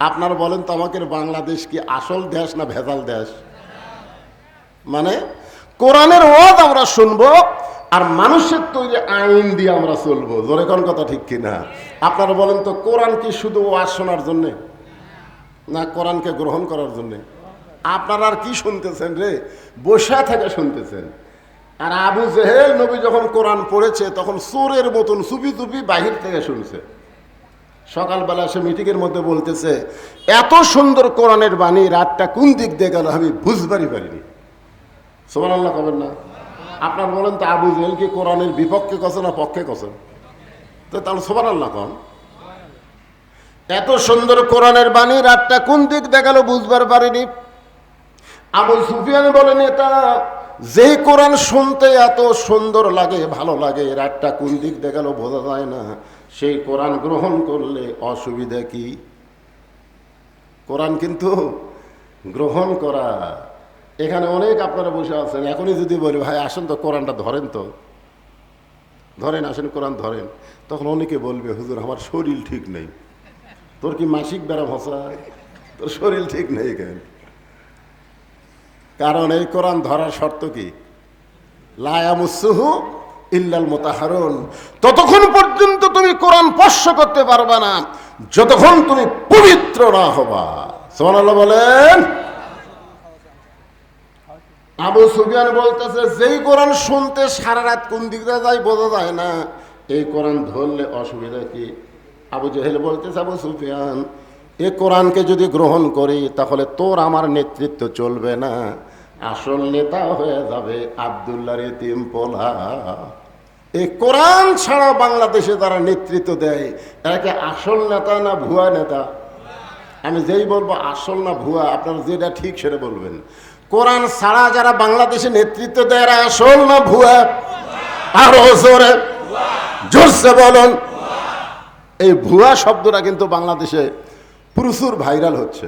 আপনারা বলেন তো আমাকে বাংলাদেশ কি আসল দেশ না ভেজাল দেশ? মানে কোরআনের ওয়াজ আমরা শুনব আর মানুষের তৈরি আইন দিয়ে আমরা চলবো। জোরে কোন কথা ঠিক কিনা? আপনারা বলেন তো কোরআন কি শুধু ওয়াজ শোনার জন্যে? না, কোরআনকে গ্রহণ করার জন্যে। আপনারা আর কি শুনতেছেন রে? বসা থেকে শুনতেছেন। আর আবু জেহেল নবী যখন কোরআন পড়েছে, তখন চোরের মতন চুপি চুপি বাহির থেকে শুনছে। সকালবেলা সে মিটিংয়ের মধ্যে বলতেছে, এত সুন্দর কোরআনের বাণী রাতটা কোন দিক দিয়ে গেল আমি বুঝবারই পারিনি। সোমান আল্লাহ কবেন না। আপনার বলেন তো আবু জেহেল কি কোরআনের বিপক্ষে কছে না পক্ষে কছে তো তাহলে সোমান আল্লাহ কন। এত সুন্দর কোরআনের বাণী রাতটা কোন দিক দেখাল বুঝবার পারিনি। আবু সুফিয়ান বলেন, এটা যেই কোরআন শুনতে এত সুন্দর লাগে, ভালো লাগে, রাতটা কোন দিক দেখাল বোঝা যায় না। সেই কোরআন গ্রহণ করলে অসুবিধা কি? কোরআন কিন্তু গ্রহণ করা। এখানে অনেক আপনারা বসে আছেন, এখনই যদি বলি, ভাই, আসেন তো, কোরআনটা ধরেন তো। ধরেন, আসেন, কোরআন ধরেন। তখন অনেকে বলবে, হুজুর, আমার শরীর ঠিক নেই। তোর কি মাসিক ব্যারাম হসায় তোর শরীর ঠিক নেই কেন? কারণ এই কোরআন ধরার শর্ত কি? লায়ামুসুহু ইল্লাল মোতাহারুন। ততক্ষণ পর্যন্ত তুমি কোরআন স্পর্শ করতে পারবে না। যতক্ষণ তুমি পবিত্র না হবা। সোনাল্লাহ বলেন। আবু সুফিয়ান বলতেছে, যেই কোরআন শুনতে সারা রাত কোন দিক দিয়ে যায় বোঝা যায় না। এই কোরআন ধরলে অসুবিধা কি? আবু জহেল বলতেছে, আবু সুফিয়ান এ কোরআনকে যদি গ্রহণ করি, তাহলে তোর আমার নেতৃত্ব চলবে না। আসল নেতা হয়ে যাবে আবদুল্লাহ এতিম পোলা। এই কোরআন ছাড়া বাংলাদেশে তারা নেতৃত্ব দেয়। এরাকে আসল নেতা না ভুয়া নেতা? আমি যেই বলব আসল না ভুয়া, আপনারা যেটা ঠিক সেটা বলবেন। কোরআন ছাড়া যারা বাংলাদেশে নেতৃত্ব দেয়, এরা আসল না ভুয়া? আরও জোরে, জোরসে বলুন। এই ভুয়া শব্দটা কিন্তু বাংলাদেশে প্রচুর ভাইরাল হচ্ছে।